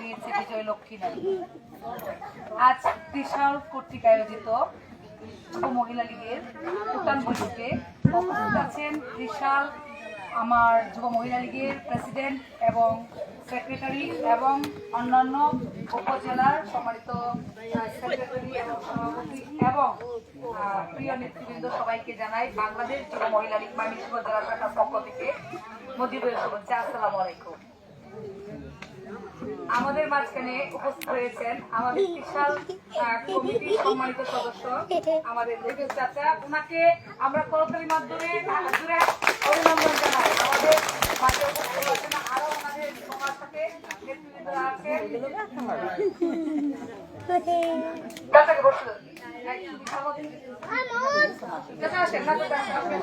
দিয়েছে বিজয় লক্ষ্মী আজ আয়োজিত মহিলা লীগের আমার যুব মহিলা লীগের প্রেসিডেন্ট এবং সেক্রেটারি এবং অন্যান্য উপজেলার সম্মানিত সেক্রেটারি এবং প্রিয় নেতৃবৃন্দ সবাইকে জানাই বাংলাদেশ যুব মহিলা লীগ মানিকগঞ্জ জেলা শাখার পক্ষ থেকে মজিবের শুভেচ্ছা। আসসালামু আলাইকুম। আমাদের মাঝখানে উপস্থিত হয়েছেন আমাদের বিশাল কমিটির সম্মানিত সদস্য আমাদের দেবেশ চাচা। ওনাকে আমরা করতালির মাধ্যমে অভিনন্দন জানাই। আমাদের মাঝে উপস্থিত হয়েছেন আরও আমাদের সবার সাথে নেতৃবৃন্দরা আছেন চাচাকে দাও। চাচা আসেন না চাচা আসেন,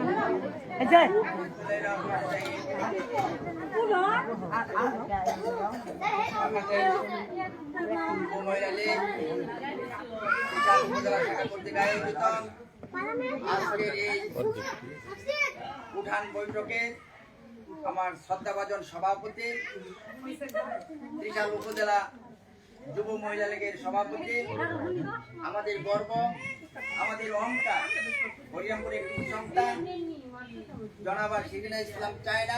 উঠান বৈঠকে আমার শ্রদ্ধাভাজন সভাপতি ত্রিশাল উপজেলা যুব মহিলা লীগের সভাপতি আমাদের গর্ব আমাদের অহংকার হরিরামপুরের একটি সন্তান জনাবা শিবিনা ইসলাম চায়না।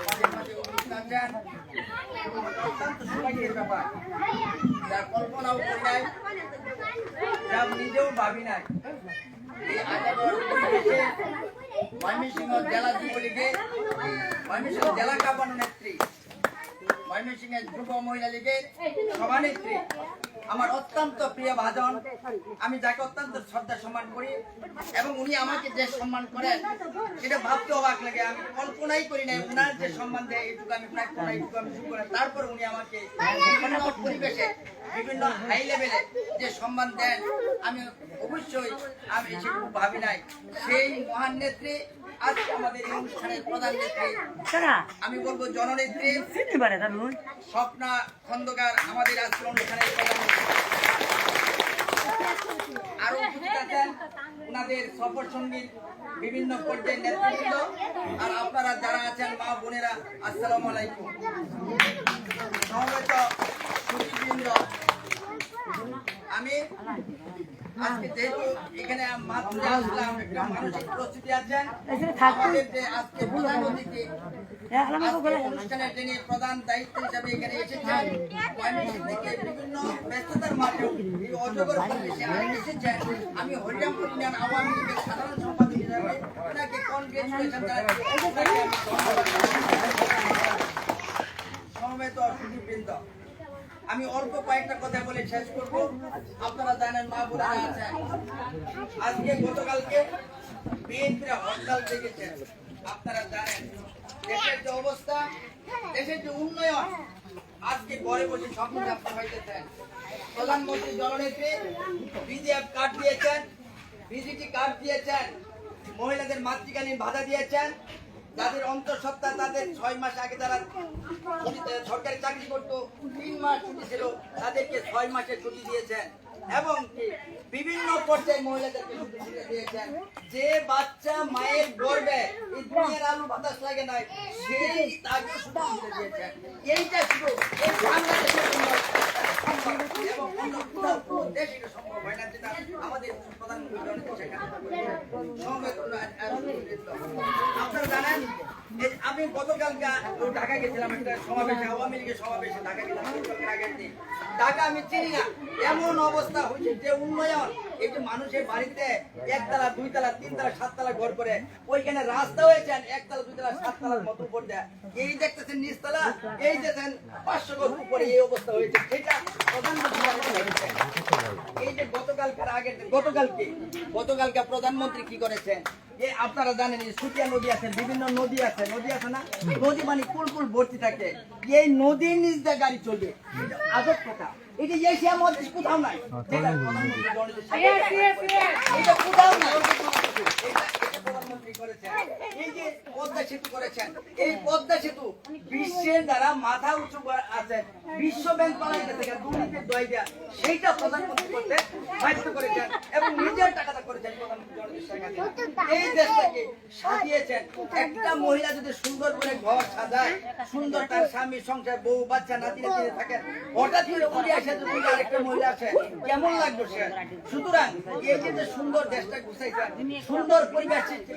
আমাদের মাঝে উপস্থিত আছেন অত্যন্ত সৌভাগ্যের ব্যাপার। যা কল্পনাও যা নিজেও ভাবি নাই। জেলা কাপানো নেত্রী ময়মনসিংহের যুব মহিলা লীগের সভানেত্রী। আমার অত্যন্ত প্রিয় ভাজন। আমি যাকে অত্যন্ত শ্রদ্ধা সম্মান করি এবং উনি আমাকে যে সম্মান করেন, সেটা ভাবতে অবাক লাগে। আমি কল্পনাই করি নাই, উনার যে সম্মান দেয়, এইটুকু আমি এইটুকু আমি তারপর উনি আমাকে পরিবেশে বিভিন্ন হাই লেভেলে যে সম্মান দেন আমি অবশ্যই আমি সেটুকু ভাবি নাই। সেই মহান নেত্রী আজকে আমাদের এই অনুষ্ঠানের প্রধান নেত্রী। আমি বলব জননেত্রী। স্বপ্না খন্দকার আমাদের আজকের অনুষ্ঠানের প্রধান। আরও উপস্থিত আছেন ওনাদের সফর সঙ্গী বিভিন্ন পর্যায়ের নেতৃবৃন্দ। আর আপনারা যারা আছেন মা বোনেরা আসসালামু আলাইকুম। সমবেত আমি আজকে যেহেতু এখানে মাত্র আসলাম একটা মানসিক প্রস্তুতি আছেন। আমাদের যে আজকে প্রধান অতিথি আজকে অনুষ্ঠানের প্রধান দায়িত্ব হিসাবে এখানে এসেছেন থেকে বিভিন্ন ব্যস্ততার মাঝেও এই অজগর পরিবেশে এসেছেন। আমি হরিরামপুর ইউনিয়ন আওয়ামী লীগের সাধারণ সম্পাদক হিসাবে। ওনাকে কনগ্রেচুলেশন জানাচ্ছি ওনাকে আমি ধন্যবাদ জানাচ্ছি। সমবেত সুধীবৃন্দ আমি অল্প কয়েকটা কথা বলে শেষ করব। আপনারা জানেন মা বোনেরা আছেন আজকে গতকালকে বিএনপিরা হরতাল ডেকেছেন আপনারা জানেন, দেশের যে অবস্থা, দেশের যে উন্নয়ন, আজকে ঘরে বসে স্বপ্ন দেখতে হইতেছেন। প্রধানমন্ত্রী জননেত্রী বিজিএফ কার্ড দিয়েছেন বিজিটি কার্ড দিয়েছেন, মহিলাদের মাতৃকালীন বাধা দিয়েছেন। যাদের অন্তঃসত্ত্বা তাদের ছয় মাস আগে ছুটিতে সরকারি চাকরি করতো, তিন মাস ছুটি ছিল, তাদেরকে ছয় মাসের ছুটি দিয়েছেন। এবং বিভিন্ন পর্যায়ে মহিলাদেরকে ছুটি দিয়েছেন। যে বাচ্চা মায়ের গর্বে আলু বাতাস লাগে নাই, সেই তাকে ছুটি দিয়েছেন। এইটা শুধু আপনারা জানেন আমি গতকালকে ঢাকা গেছিলাম, একটা সমাবেশে, আওয়ামী লীগের সমাবেশে ঢাকা গেছিলাম। ঢাকা আমি চিনি না। এমন অবস্থা হয়েছে যে উন্নয়ন এই যে মানুষের বাড়িতে একতলা ঘর করে ওইখানে রাস্তা একতলা মতো উপর দেয়। এই দেখতেছেন নিচতলা, এই দেখেন পাঁচশো ঘর উপরে এই অবস্থা হয়েছে। প্রধানমন্ত্রী এই যে গতকালকার গতকালকে গতকালকে প্রধানমন্ত্রী কি করেছেন যে আপনারা জানেন সুতিয়া নদী আছে, বিভিন্ন নদী আছে নদী আছে না? নদী মানে কুল কুল ভর্তি থাকে। এই নদীর নিচ দিয়ে গাড়ি চলবে। আজব কথা। এটা এশিয়া মধ্যে কোথাও নাই। জনগণের এটা কোথাও নাই। প্রধানমন্ত্রী করেছেন। এই যে পদ্মা সেতু করেছেন, এই পদ্মা সেতু বিশ্বের দ্বারা মাথা উঁচু আছেন। বিশ্ব ব্যাংক দুর্নীতির দয় দেয়া, সেইটা প্রধানমন্ত্রী করতে বাধ্য করেছেন এবং নিজের টাকাটা করেছেন এই দেশটাকে সাজিয়েছেন। একটা মহিলা যদি সুন্দর করে ঘর সাজায়, সুন্দর তার স্বামী সংসার, বউ, বাচ্চা, নাতি নাতি থাকে, হঠাৎ করে উঠে আসে যদি আরেকটা মহিলা আসে। কেমন লাগবে সে? সুতরাং এই যে সুন্দর দেশটা গুছাইছেন, সুন্দর পরিবেশ সৃষ্টি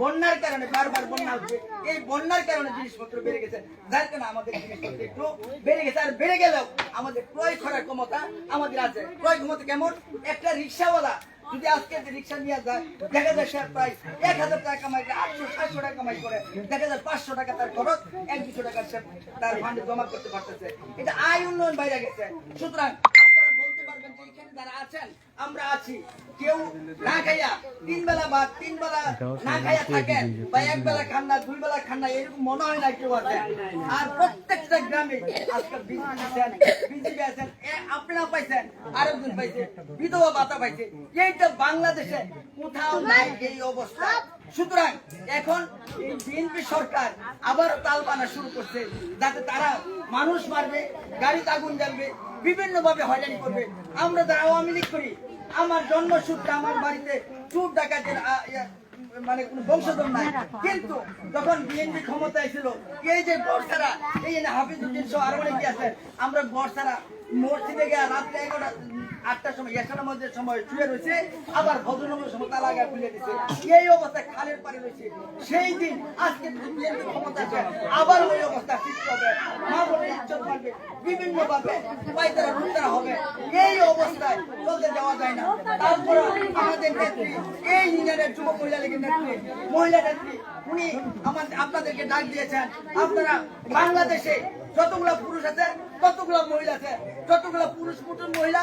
বন্যার কারণে বারবার বন্যা হচ্ছে। এই বন্যার কারণে জিনিসপত্র বেড়ে গেছে। যার কারণে আমাদের জিনিসপত্র একটু বেড়ে গেছে। আর বেড়ে গেলেও আমাদের ক্রয় করার ক্ষমতা আমাদের আছে। ক্রয় ক্ষমতা কেমন? একটা রিক্সাওয়ালা যদি আজকে রিক্সা নিয়ে যায়, দেখা যায় সে প্রায় এক হাজার টাকা কামাই করে, আটশো, সাতশো টাকা কামাই করে, দেখা যায় পাঁচশো টাকা তার খরচ, এক দুশো টাকা সে তার ফান্ডে জমা করতে পারতেছে। এটা আয় উন্নয়ন বাইরে গেছে। সুতরাং যারা আছেন আমরা আছি। কেউ না খাইয়া তিন বেলা বা তিন বেলা না খাইয়া থাকেন বা এক বেলা খান না দুই বেলা খান না এরকম মনে হয় না কেউ আছেন আর প্রত্যেকটা গ্রামে আজকে বিজেপি আছেন বিজেপি আপনারা পাইছেন আরেকজন পাইছে বিধবা ভাতা পাইছে। এইটা বাংলাদেশে কোথাও নাই এই অবস্থা। সুতরাং এখন এই বিএনপি সরকার আবার তাল বানা শুরু করছে, যাতে তারা মানুষ মারবে গাড়িতে আগুন জ্বালবে বিভিন্ন ভাবে হয়রানি করবে। আমরা যারা আওয়ামী লীগ করি, আমার জন্মসূত্রে আমার বাড়িতে চুর ডাকাতের মানে কোন বংশধর নাই। কিন্তু যখন বিএনপি ক্ষমতায় ছিল, এই যে বর্ষারা, এই যে হাফিজুদ্দিন সহ আরও অনেকে আছেন আমরা বর্ষারা মসজিদে গিয়ে রাত্রে এগারোটা আটটার সময় এগারোটার মধ্যে সময় শুয়ে রয়েছে, আবার ভদ্রনগরের সময় তালা গায়ে খুলে দিচ্ছে এই অবস্থায় খালের পাড়ে রয়েছে। সেই দিন আজকে ক্ষমতা আবার ওই অবস্থা সৃষ্টি হবে। মা বলে, ইজ্জত মারবে বিভিন্ন ভাবে পাইতারা রুতারা হবে। এই অবস্থায় চলতে যাওয়া যায় না। তারপরে আমাদের নেত্রী, এই ইউনিয়নের যুব মহিলা লীগের নেত্রী, মহিলা নেত্রী, উনি আমাদের আপনাদেরকে ডাক দিয়েছেন। আপনারা বাংলাদেশে যতগুলো পুরুষ আছে, ততগুলো মহিলা আছে, যতগুলো পুরুষ পুরুষ মহিলা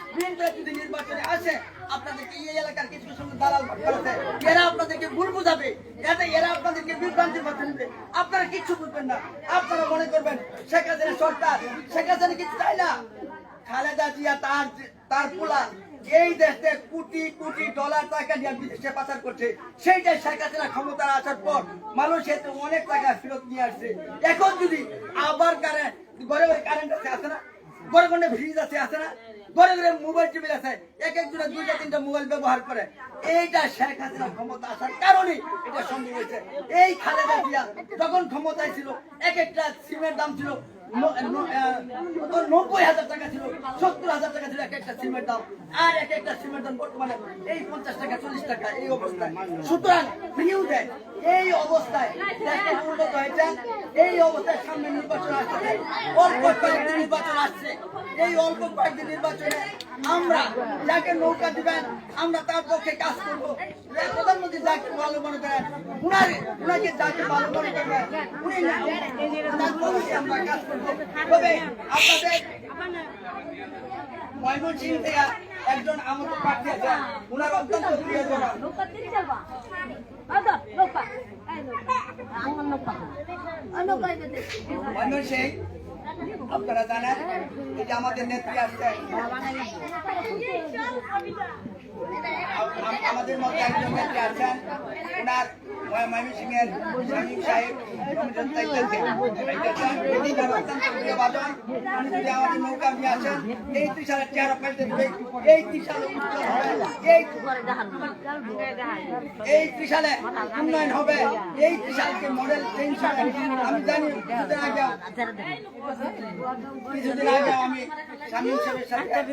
বিএনপি আসে এই এলাকার কিছু বুঝবেন না। আপনারা মনে করবেন, শেখ হাসিনা সরকার, শেখ হাসিনা কিছু চায় না। খালেদা জিয়া তার তার পোলা, এই দেশে কোটি কোটি ডলার টাকা দিয়ে বিদেশে পাচার করছে। সেইটাই শেখ হাসিনা ক্ষমতা আসার পর মানুষ এতে অনেক টাকা ফেরত নিয়ে আসছে। এখন যদি আবার কারেন্ট ঘরে ঘরে কারেন্ট আছে আছে না? ঘরে ঘরে ফ্রিজ আছে আছে না? ঘরে ঘরে মোবাইল টিভি আছে এক একজনে দুইটা, তিনটা মোবাইল ব্যবহার করে। এইটা শেখ হাসিনা ক্ষমতা আসার কারণে এটা সম্ভব হয়েছে। এই খালেদা জিয়া যখন ক্ষমতায় ছিল, এক একটা সিমের দাম ছিল নব্বই হাজার টাকা ছিল, সত্তর হাজার টাকা ছিল এক একটা সিমের দাম। আর এক একটা সিমের দাম বর্তমানে এই পঞ্চাশ টাকা, চল্লিশ টাকা এই অবস্থায়। সুতরাং ফিরিউ দেয়। এই অবস্থায় দেশটা উন্নত হয়েছে এই অবস্থায় সামনে নির্বাচন আসছে। অল্প কয়েকদিন নির্বাচন আসছে। এই অল্প কয়েকদিন নির্বাচনে আমরা যাকে নৌকা দিবেন, আমরা তার পক্ষে কাজ করব। প্রধানমন্ত্রী যাকে ভালো মনে করেন উনার উনাকে যাকে ভালো মনে করবেন আমরা কাজ করব। তবে আপনাদের ময়মনসিংহ থেকে একজন আমাদের পাঠিয়ে যান উনার অত্যন্ত প্রিয়জন নৌকা আমার আপনারা জানেন যে আমাদের নেত্রী আম- আমাদের মধ্যে একজন নেত্রী আছেন। ওনার ময়মনসিংহের শামীম সাহেব কমিশন দায়িত্বে এই তার অত্যন্ত প্রিয় বাদন যদি আমাদের নৌকা নিয়ে আসেন। এই ত্রিশালের চেহারা পাল্টে দিবে। এই উজ্জ্বল হবে। এই এই ত্রিশালে উন্নয়ন হবে। এই ত্রিশালকে মডেল চেঞ্জ হবে। আমি জানি, কিছুদিন আগে কিছুদিন আগে আমি শামীম সাহেবের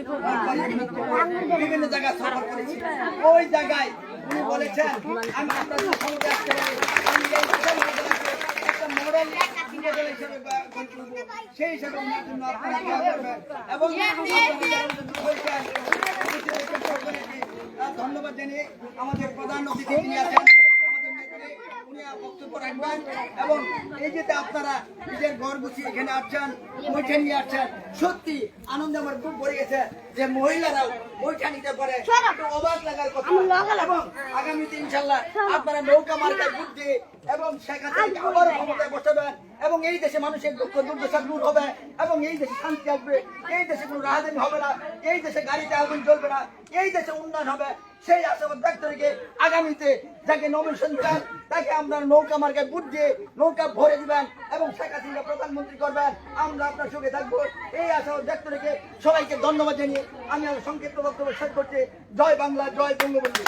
বিভিন্ন জায়গায় সফর করেছি। ওই জায়গায় উনি বলেছেন, আমি আপনাদের ক্ষমতা আসতে পারি আমি একটা মডেল হিসেবে সেই হিসেবে আপনারা এবং ধন্যবাদ জানিয়ে আমাদের প্রধান অতিথি যিনি আছেন বক্তব্য রাখবেন। এবং এই যে আপনারা নিজের ঘর গুছিয়ে এখানে আসছেন বৈঠা নিয়ে আসছেন, সত্যি আনন্দ আমার খুব ভরে গেছে। যে মহিলারাও বৈঠা নিতে পারে অবাক লাগার কথা। এবং আগামীতে ইনশাল্লাহ আপনারা নৌকা মার্কায় ভোট দিয়ে এবং সেখানে আবার ক্ষমতায় বসাবেন এবং এই দেশে মানুষের দুঃখ দুর্দশা দূর হবে এবং এই দেশে শান্তি আসবে। এই দেশে কোনো রাজধানী হবে না। এই দেশে গাড়িতে আগুন চলবে না। এই দেশে উন্নয়ন হবে। সেই আশাবাদ ব্যক্ত রেখে আগামীতে যাকে নমিনেশন চান তাকে আমরা নৌকা মার্কায় বুট দিয়ে নৌকা ভরে দিবেন। এবং শেখ হাসিনা প্রধানমন্ত্রী করবেন, আমরা আপনার সঙ্গে থাকব। এই আশাবাদ ব্যক্ত রেখে সবাইকে ধন্যবাদ জানিয়ে আমি আমার সংক্ষিপ্ত বক্তব্য শেষ করছি। জয় বাংলা, জয় বঙ্গবন্ধু।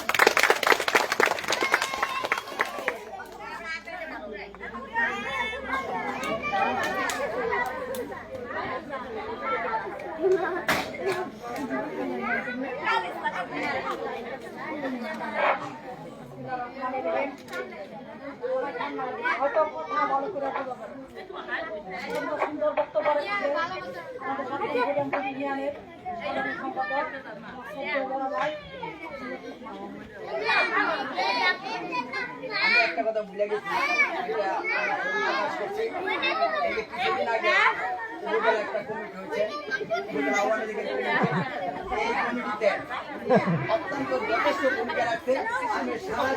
হয়তো কথা ভালো করে। সুন্দর সুন্দর বক্তব্য রেখেছে আমাদের সাথে ইউনিয়ন ইউনিয়নের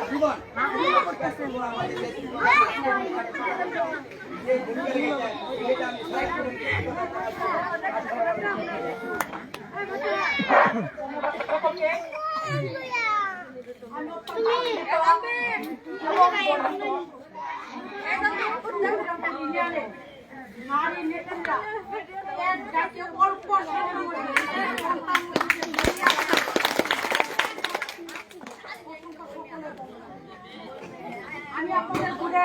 জীবন আমাদের নারী নেতারা জাতীয় অল্প আমি আপনাদের ঘুরে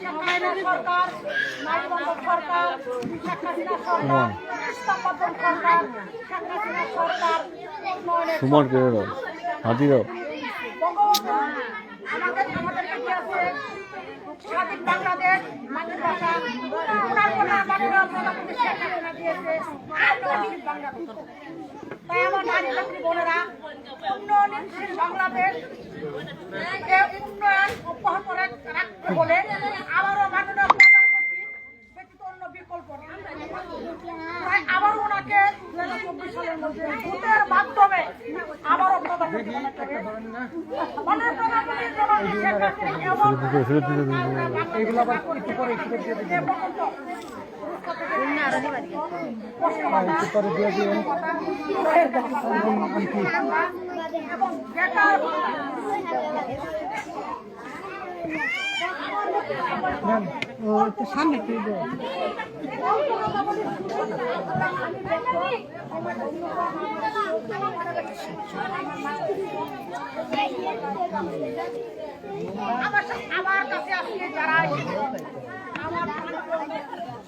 সরকার নারীবন্ধন সরকার সুমন কে দাও? হাতি আমাদের আমাদের কাছে স্বাধীন বাংলাদেশ মাতৃভাষা ওনার কোনো আমাদের শেখ হাসিনা দিয়েছে বাংলাদেশ তাই আমার নারী ছাত্রী বোনেরা উন্নয়নশীল বাংলাদেশ উন্নয়ন অব্যাহত রাখতে বলে আবারও মাননীয় প্রধানমন্ত্রী ব্যতীত অন্য বিকল্প তাই আবারও ওনাকে দু হাজার চব্বিশ সালের মধ্যে ভোটের মাধ্যমে আবারও প্রধানমন্ত্রী মাননীয় প্রধানমন্ত্রী জনাব শেখ হাসিনা এমন বেকার আমার কাছে আজকে যারা আমার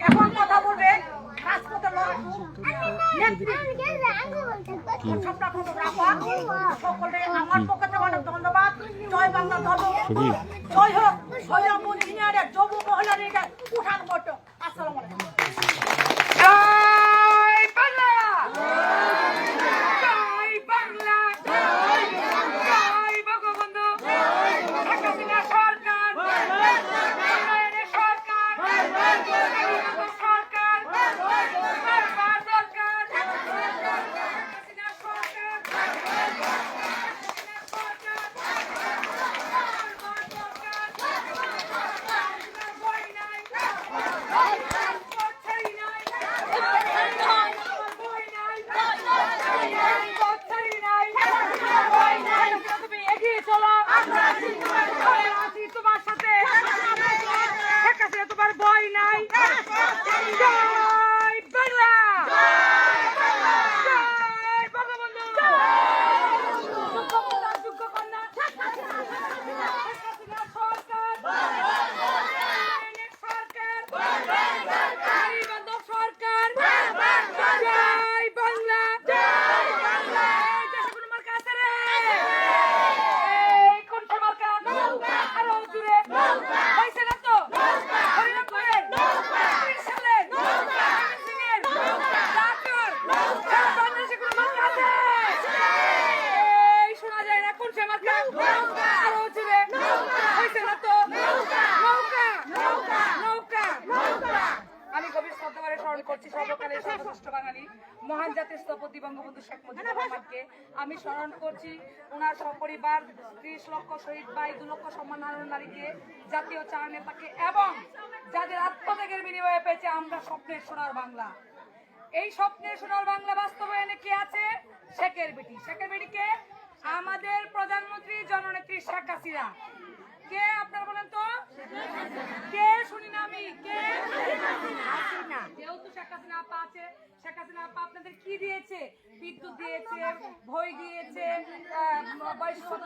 এখন কথা বলবে রাজপথের সকলে আমার পক্ষে থেকে অনেক ধন্যবাদ। জয় বাংলা ধর্ম। জয় হোক। সৈরামপুর ইঞ্জিনিয়ারের যুব মহিলা লীগের উঠান বটো আসসালামু আলাইকুম জয় বাংলা জয় বাংলা জয় বঙ্গবন্ধু শেখ হাসিনা সরকার উন্নয়নের সরকার স্বাধীনতার সরকার বারবার দরকার হাসিনা সরকার হাসিনা সরকার বারবার দরকার বই নাই কথাই নাই বই নাই কথাই নাই বই নাই তুমি এগিয়ে চলো আমরা আছি তোমার সাথে শেখ হাসিনা তোমার ভয় নাই জয় বাংলা জয় বঙ্গবন্ধু যোগ্য কন্যা, যোগ্য কন্যা শেখ হাসিনা সরকার সরকার গরিবন্ধু সরকার জয় বাংলা জয় বাংলা দেশে কোনো মার্কা আছে রে এই কোন সে মার্কা আরও জুড়ে হয়েছে না তো হরিরামপুরের ত্রিশালের সিংহের ডাক্তার বাংলাদেশে কোনো মার্কা আছে এই শোনা যায় না কোন সে মার্কা আরও জুড়ে হয়েছে না তো নৌকা নৌকা নৌকা আমি গভীর শ্রদ্ধাভরে স্মরণ করছি সর্বকালের সর্বশ্রেষ্ঠ বাঙালি, মহান জাতির স্থপতি বঙ্গবন্ধু শেখ মুজিবুর রহমানকে। আমি স্মরণ করছি ওনার সপরিবার ত্রিশ লক্ষ শহীদ ভাই, দু লক্ষ সম্মান হারানো নারীকে জাতীয় চার নেতাকে এবং যাদের আত্মত্যাগের বিনিময়ে পেয়েছে আমরা স্বপ্নের সোনার বাংলা। এই স্বপ্নের সোনার বাংলা বাস্তবায়নে কে আছে? শেখের বেটি। শেখের বেটিকে আমাদের প্রধানমন্ত্রী, জননেত্রী শেখ হাসিনা। কে আপনারা বলেন তো? কে শুনি না আমি? কে? হাসিনা। যেহেতু শেখ হাসিনা আপা আছে শেখ হাসিনা আপা আপনাদের কি দিয়েছে? বিদ্যুৎ দিয়েছে বই দিয়েছে আহ,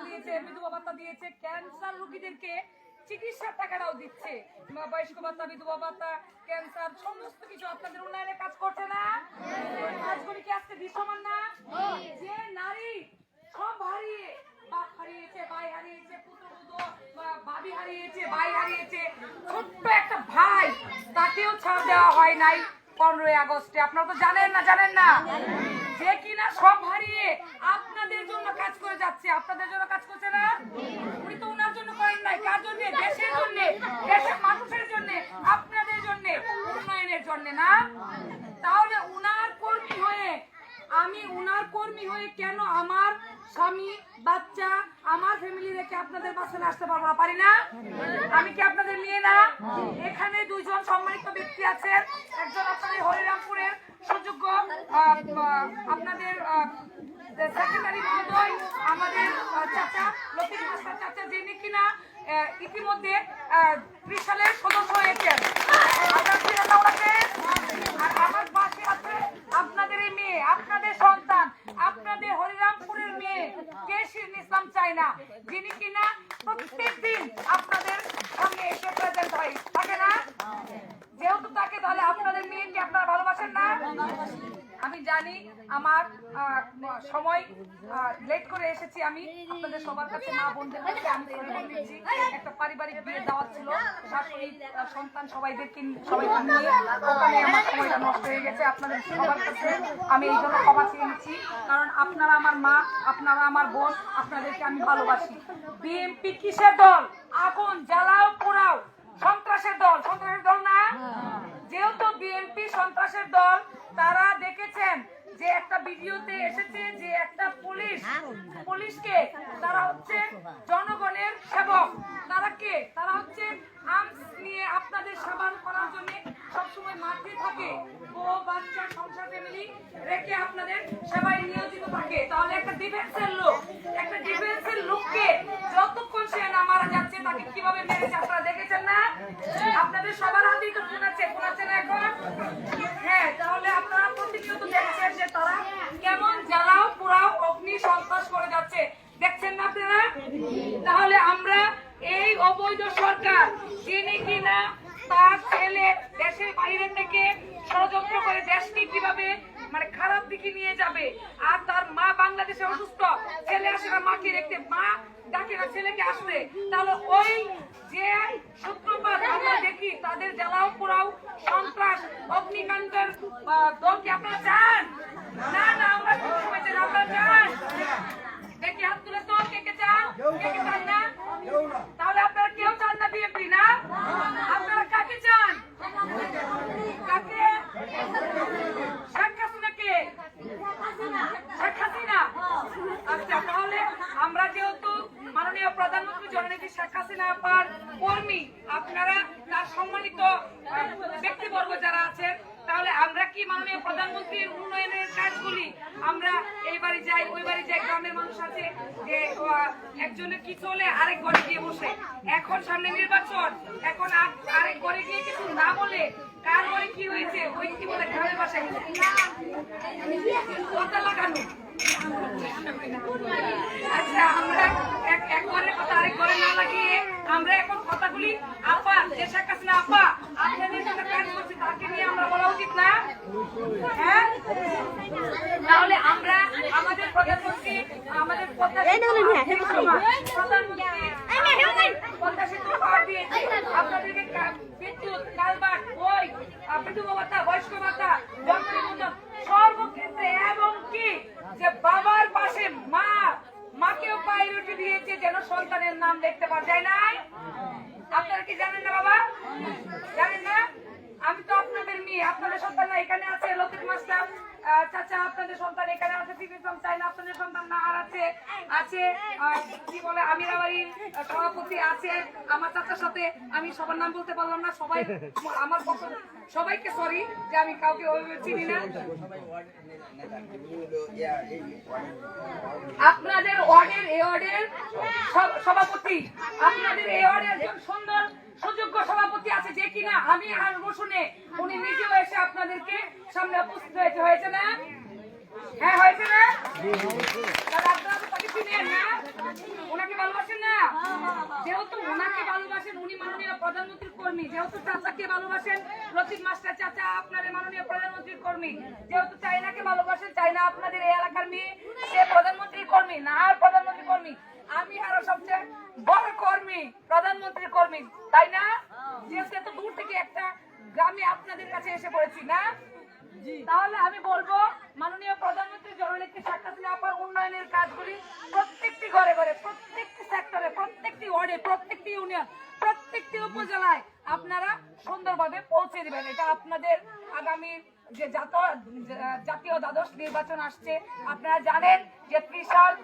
দিয়েছে বিধবা ভাতা দিয়েছে ক্যান্সার রোগীদেরকে চিকিৎসার টাকাটাও দিচ্ছে। বয়স্ক ভাতা বিধবা ভাতা ক্যান্সার সমস্ত কিছু আপনাদের উন্নয়নে কাজ করছে না? কাজগুলি কি আজকে দৃশ্যমান না? যে নারী সব হারিয়ে বাপ হারিয়েছে ভাই হারিয়েছে পুত্রবধূ বা ভাবি হারিয়েছে। ছোট্ট একটা ভাই, তাকেও ছাড় দেওয়া হয় নাই পনেরোই আগস্টে। আপনারা তো জানেন না জানেন না? যে কিনা সব হারিয়ে আপনাদের জন্য কাজ করে যাচ্ছে। আপনাদের জন্য কাজ করছে না? উনি তো ওনার জন্য করেন নাই। কার জন্য? দেশের জন্য, দেশের মানুষের জন্য, আপনাদের জন্য, উন্নয়নের জন্য, না? তাহলে উনার কর্মী হয়ে আমি উনার কর্মী হয়ে কেন আমার স্বামী, বাচ্চা, আমার ফ্যামিলি রেখে আপনাদের বাসায় আসতে পারব না? পারি না? আমি কি আপনাদের মেয়ে না? এখানে দুইজন সম্মানিত ব্যক্তি আছেন। একজন আপনাদের হরিরামপুরের সুযোগ্য আপনাদের আমাদের চাচা, লতিফ মাস্টার চাচা, যিনি কিনা ইতিমধ্যে ত্রিশ সালের সদস্য হয়েছেন আপনারা ছিলেন না ওনাকে আর আমার পাশে আছে আপনাদের এই মেয়ে আপনাদের সন্তান আপনাদের হরিরামপুরের মেয়ে কে শিরিন ইসলাম চায় না যিনি কিনা প্রত্যেক দিন আপনাদের সামনে এসে প্রেজেন্ট হয় থাকে না যেহেতু তাকে তাহলে আপনাদের মেয়েকে আপনারা ভালোবাসেন না আমি জানি জানি আমার আহ, সময় লেট করে এসেছি আমি। আপনাদের সবার কাছে মা বোনদের কাছে আমি করে একটা পারিবারিক বিয়ে দাওয়াত ছিল। শাশুড়ি সন্তান সবাইদেরকে সবাইকে নিয়ে ওখানে আমার সময়টা নষ্ট হয়ে গেছে। আপনাদের সবার কাছে আমি এই জন্য ক্ষমা চেয়ে নিচ্ছি। কারণ আপনারা আমার মা, আপনারা আমার বোন, আপনাদেরকে আমি ভালোবাসি। বিএনপি কিসের দল? আগুন জ্বালাও, পোড়াও। সন্ত্রাসের দল। সন্ত্রাসের দল না? যেহেতু বিএনপি সন্ত্রাসের দল, তারা দেখেছেন যে একটা ভিডিওতে এসেছে যে একটা পুলিশ পুলিশকে তারা হচ্ছে জনগণের সেবক। তারা কে? তারা হচ্ছে আর্মস নিয়ে আপনাদের সেবা করার জন্য সবসময় মাঠে থাকে। বাচ্চা সংসার ফ্যামিলি রেখে আপনাদের সেবায় নিয়োজিত থাকে। তাহলে একটা ডিফেন্সের লোক একটা ডিফেন্সের লোককে যতক্ষণ সে না মারা যাচ্ছে তাকে কীভাবে মেরেছে আপনারা দেখেছেন না? আপনাদের সবার হাতেই তো ফোন আছে। ফোন আছে না এখন? হ্যাঁ তাহলে আপনারা তারা ছেলে দেশের বাইরে থেকে ষড়যন্ত্র করে দেশকে কীভাবে মানে খারাপ দিকে নিয়ে যাবে, আর তার মা বাংলাদেশে অসুস্থ, ছেলে আসে না মাকে দেখতে, মা ডাকে না ছেলেকে আসতে, তাহলে ওই যে সূত্রপাত আমরা দেখি তাদের জ্বালাও পোড়াও সন্ত্রাস অগ্নিকাণ্ডের দলকে আপনারা চান? না না, আমরা সময় চাই আপনারা চান? দেখি, হাত তুলে তো কে কে চান? কে কে চান না? তাহলে আপনারা কেউ চান না বিএনপি, না? আপনারা কাকে চান? কাকে? শেখ হাসিনাকে শেখ হাসিনা? আচ্ছা তাহলে আমরা যেহেতু মাননীয় প্রধানমন্ত্রী জননেত্রী শেখ হাসিনা আপার কর্মী আপনারা তার সম্মানিত ব্যক্তিবর্গ যারা আছেন তাহলে আমরা কি মাননীয় প্রধানমন্ত্রীর উন্নয়নের কাজগুলি আমরা এই বাড়ি যাই ওই বাড়ি যাই গ্রামের মানুষ আছে যে একজনের কি চলে আরেক ঘরে গিয়ে বসে। এখন সামনে নির্বাচন এখন আরেক ঘরে গিয়ে কিছু না বলে কার ঘরে কি হয়েছে ওই কি বলে গ্রামের বাসায় কথা লাগানো আচ্ছা আমরা এক এক ঘরের কথা আরেক ঘরে না লাগিয়ে আমরা এখন কথাগুলি আপা যে শেখ হাসিনা আপা আপনাদের জন্য কাজ করছি তাকে নিয়ে আমরা বলা উচিত না হ্যাঁ তাহলে আমরা আমাদের প্রধানমন্ত্রী আমাদের প্রত্যাশিত প্রধানমন্ত্রী প্রত্যাশিত উপহার দিয়েছে আপনাদেরকে কা- বিদ্যুৎ কালবাট বই আহ, বিধবা ভাতা বয়স্ক ভাতা জন্ম নিবন্ধন সর্বক্ষেত্রে এবং কি যে বাবার পাশে মা মাকেও প্রায়োরিটি দিয়েছে যেন সন্তানের নাম দেখতে পাওয়া যায় নাই আপনারা কি জানেন না বাবা জানেন না আমি তো আপনাদের মেয়ে আপনাদের সন্তান না এখানে আছে লতিফ মাস্টার আহ, চাচা আপনাদের সন্তান এখানে আছে টিভিসম চাইনা আপনাদের সন্তান না আর আছে আছে আহ, কি বলে আমিরা বাড়ির আহ, সভাপতি আছে আমার চাচার সাথে আমি সবার নাম বলতে পারলাম না, সবাই আমার সবাইকে সরি যে আমি কাউকে চিনি না। আপনাদের ওয়ার্ডের এই ওয়ার্ডের সভাপতি, আপনাদের এই ওয়ার্ডের সুন্দর, সুযোগ্য সভাপতি আছে যে কিনা আমি আসব শুনে উনি নিজেও এসে আপনাদেরকে সামনে উপস্থিত হয়েছে হয়েছে না? হ্যাঁ হয়েছে না? আপনারা কর্মী। যেহেতু চাচাকে ভালোবাসেন মাস্টার চাচা আপনাদের মাননীয় প্রধানমন্ত্রীর কর্মী। যেহেতু চাইনাকে ভালোবাসেন, চাইনা আপনাদের এই এলাকার মেয়ে, সে প্রধানমন্ত্রীর কর্মী, না আর প্রধানমন্ত্রী কর্মী। আমি আরও সবচেয়ে বড় কর্মী, প্রধানমন্ত্রীর কর্মী, তাই না? যেহেতু দূর থেকে একটা গ্রামে আপনাদের কাছে এসে পড়েছি, না? তাহলে আমি বলব, মাননীয় প্রধানমন্ত্রী শেখ হাসিনা আপার উন্নয়নের কাজগুলি প্রত্যেকটি ঘরে ঘরে, প্রত্যেকটি সেক্টরে প্রত্যেকটি ওয়ার্ডে প্রত্যেকটি ইউনিয়ন প্রত্যেকটি উপজেলায় আপনারা সুন্দরভাবে পৌঁছে দেবেন। এটা আপনাদের আগামী যে জাত- জাতীয় দ্বাদশ নির্বাচন আসছে, আপনারা জানেন যে ত্রিশাল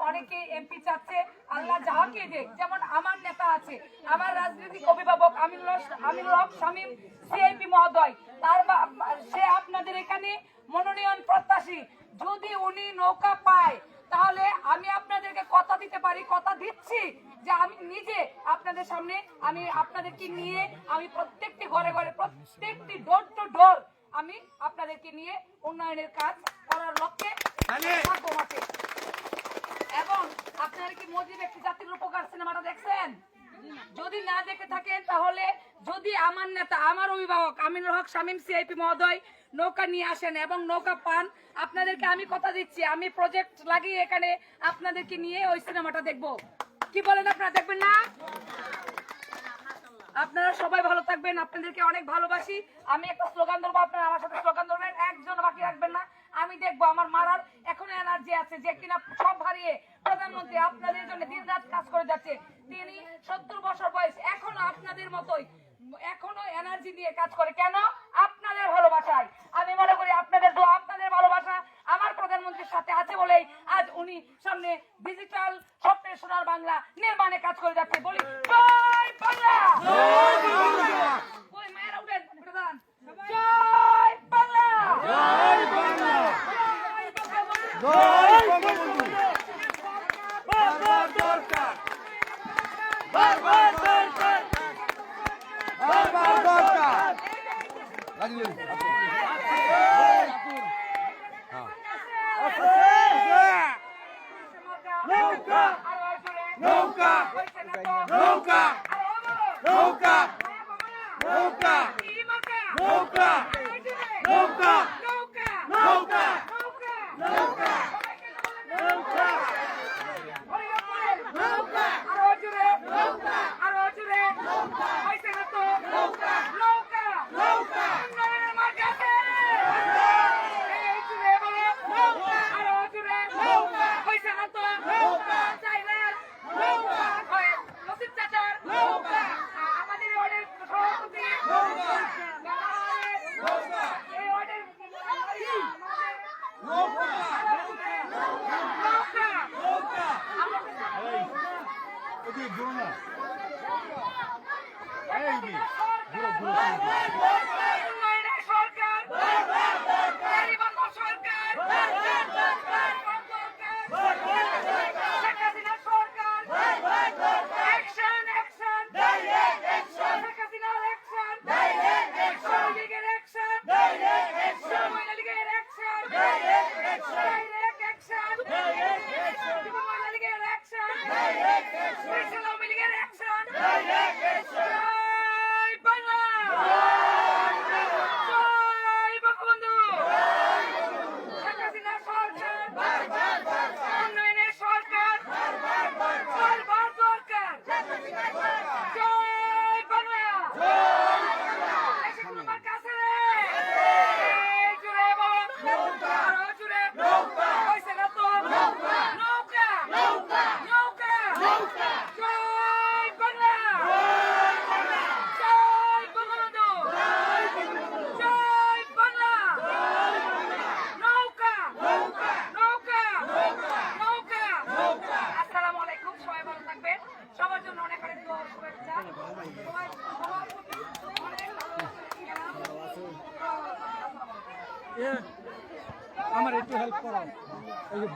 অনেকে এমপি চাচ্ছে, আল্লাহ যাহাকে যে যেমন আমার নেতা আছে, আমার রাজনৈতিক অভিভাবক আমিনুল আমিনুল হক শামীম সিআইপি মহোদয়। তার বা- সে আপনাদের এখানে মনোনয়ন প্রত্যাশী। যদি উনি নৌকা পায় তাহলে আমি আপনাদেরকে কথা দিতে পারি কথা দিচ্ছি যে আমি নিজে আপনাদের সামনে আমি আপনাদেরকে নিয়ে আমি প্রত্যেকটি ঘরে ঘরে প্রত্যেকটি ডোর টু ডোর আমি আপনাদেরকে নিয়ে উন্নয়নের কাজ করার লক্ষ্যে থাকব এবং আপনারা কি মোদি ব্যক্তি জাতির উপকার সিনেমাটা দেখছেন? যদি না দেখে থাকেন, তাহলে যদি আমার নেতা, আমার অভিভাবক আমিনুল হক শামীম সিআইপি মহোদয় নৌকা নিয়ে আসেন এবং নৌকা পান, আপনাদেরকে আমি কথা দিচ্ছি। আমি প্রজেক্ট লাগিয়ে এখানে আপনাদেরকে নিয়ে ওই সিনেমাটা দেখব। কি বলেন আপনারা, দেখবেন না? আপনারা সবাই ভালো থাকবেন। আপনাদেরকে অনেক ভালোবাসি। আমি একটা স্লোগান ধরবো, আপনারা আমার সাথে স্লোগান ধরবেন। একজন বাকি রাখবেন না। আমি দেখব আমার মারার এখনও এনার্জি আছে যে কিনা সব হারিয়ে প্রধানমন্ত্রী আপনাদের জন্য দিন রাত কাজ করে যাচ্ছে। তিনি সত্তর বছর বয়স এখনও আপনাদের মতোই এখনও এনার্জি নিয়ে কাজ করে। কেন? আপনাদের ভালোবাসায়। আমি মনে করি আপনাদের দোয়া আপনাদের ভালোবাসা আমার প্রধানমন্ত্রীর সাথে আছে বলেই আজ উনি সামনে ডিজিটাল স্বপ্নের সোনার বাংলা নির্মাণে কাজ করে যাচ্ছে। বলি জয় বাংলা! ওই মায়েরা উঠেন প্রধান। জয় বারবার দরকার বারবার দরকার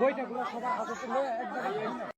বইটাগুলো সবার